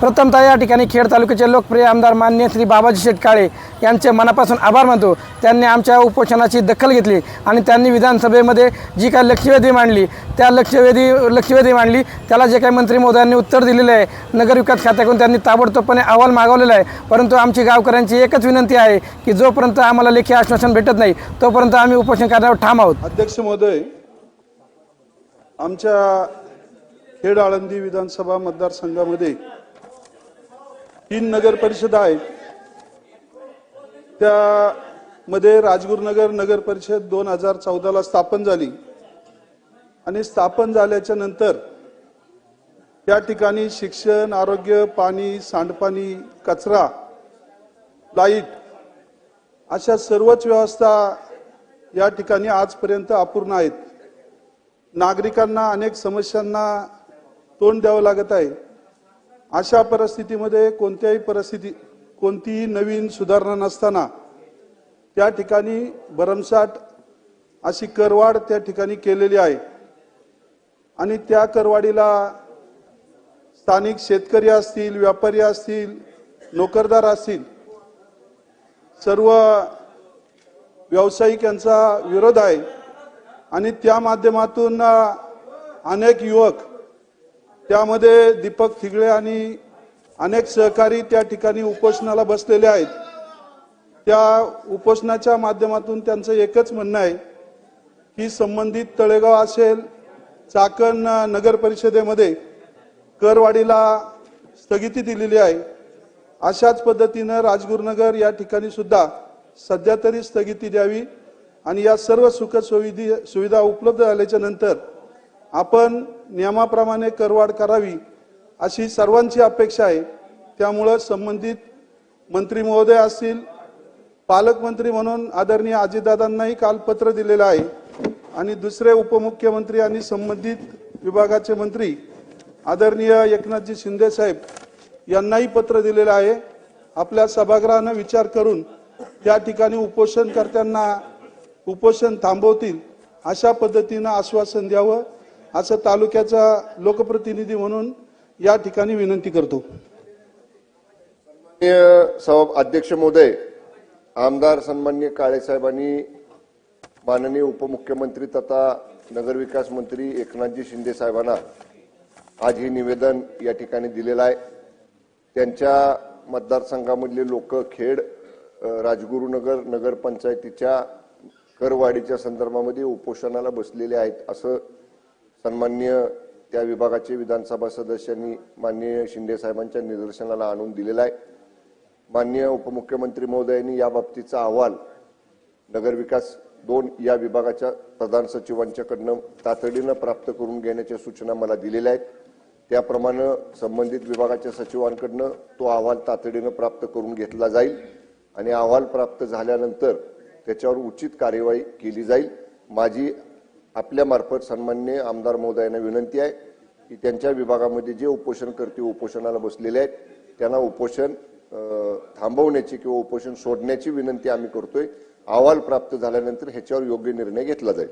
प्रथमतः या ठिकाणी खेड तालुक्याचे लोकप्रिय आमदार मान्य श्री बाबाजी शेटकाळे यांचे मनापासून आभार मानतो. त्यांनी आमच्या उपोषणाची दखल घेतली आणि त्यांनी विधानसभेमध्ये जी काही लक्षवेधी मांडली त्या लक्षवेधी लक्षवेधी मांडली. त्याला जे काही मंत्री महोदयांनी उत्तर दिलेलं आहे नगरविकास खात्याकडून त्यांनी ताबडतोबपणे अहवाल मागवलेला आहे. परंतु आमची गावकऱ्यांची एकच विनंती आहे की जोपर्यंत आम्हाला लेखी आश्वासन भेटत नाही तोपर्यंत आम्ही उपोषण करण्यावर ठाम आहोत. अध्यक्ष महोदय आमच्या खेड आळंदी विधानसभा मतदारसंघामध्ये तीन नगर परिषदा आहेत. त्यामध्ये राजगुरुनगर नगर परिषद दोन हजार चौदाला स्थापन झाली. आणि स्थापन झाल्याच्यानंतर त्या ठिकाणी शिक्षण आरोग्य पाणी सांडपाणी कचरा लाइट अशा सर्वच व्यवस्था या ठिकाणी आजपर्यंत अपूर्ण आहेत. नागरिकांना अनेक समस्यांना तोंड द्यावं लागत आहे. अशा परिस्थितीमध्ये कोणत्याही परिस्थिती कोणतीही नवीन सुधारणा नसताना त्या ठिकाणी भरमसाठ अशी करवाढ त्या ठिकाणी केलेली आहे. आणि त्या करवाढीला स्थानिक शेतकरी असतील व्यापारी असतील नोकरदार असतील सर्व व्यावसायिक यांचा विरोध आहे. आणि त्या माध्यमातून अनेक युवक त्यामध्ये दीपक थिगळे आणि अनेक सहकारी त्या ठिकाणी उपोषणाला बसलेले आहेत. त्या उपोषणाच्या माध्यमातून त्यांचं एकच म्हणणं आहे की संबंधित तळेगाव असेल चाकण नगर परिषदेमध्ये करवाढीला स्थगिती दिलेली आहे. अशाच पद्धतीनं राजगुरुनगर या ठिकाणी सुद्धा सध्या तरी स्थगिती द्यावी आणि या सर्व सुखसुविधी सुविधा उपलब्ध झाल्याच्यानंतर आपण नियमाप्रमाणे करवाढ करावी अशी सर्वांची अपेक्षा आहे. त्यामुळं संबंधित मंत्री महोदय असतील पालकमंत्री म्हणून आदरणीय अजितदादांनाही काल पत्र दिलेलं आहे. आणि दुसरे उपमुख्यमंत्री आणि संबंधित विभागाचे मंत्री आदरणीय एकनाथजी शिंदे साहेब यांनाही पत्र दिलेलं आहे. आपल्या सभागृहानं विचार करून त्या ठिकाणी उपोषणकर्त्यांना उपोषण थांबवतील अशा पद्धतीनं आश्वासन द्यावं. असं तालुक्याचा लोकप्रतिनिधी म्हणून या ठिकाणी विनंती करतो. अध्यक्ष महोदय आमदार सन्मान्य काळेसाहेबांनी माननीय उपमुख्यमंत्री तथा नगरविकास मंत्री एकनाथजी शिंदे साहेबांना आज हे निवेदन या ठिकाणी दिलेलं आहे. त्यांच्या मतदारसंघामधले लोक खेड राजगुरुनगर नगरपंचायतीच्या करवाढीच्या संदर्भामध्ये उपोषणाला बसलेले आहेत असं सन्मान्य त्या विभागाचे विधानसभा सदस्यांनी माननीय शिंदे साहेबांच्या निदर्शनाला आणून दिलेला आहे. माननीय उपमुख्यमंत्री महोदयांनी या बाबतीचा अहवाल नगरविकास दोन या विभागाच्या प्रधान सचिवांच्याकडनं तातडीनं प्राप्त करून घेण्याच्या सूचना मला दिलेल्या आहेत. त्याप्रमाणे संबंधित विभागाच्या सचिवांकडनं तो अहवाल तातडीनं प्राप्त करून घेतला जाईल आणि अहवाल प्राप्त झाल्यानंतर त्याच्यावर उचित कार्यवाही केली जाईल. माझी आपल्यामार्फत सन्मान्य आमदार महोदयांना विनंती आहे की त्यांच्या विभागामध्ये जे उपोषण करते उपोषणाला बसलेले आहेत त्यांना उपोषण थांबवण्याची किंवा उपोषण सोडण्याची विनंती आम्ही करतोय. अहवाल प्राप्त झाल्यानंतर ह्याच्यावर योग्य निर्णय घेतला जाईल.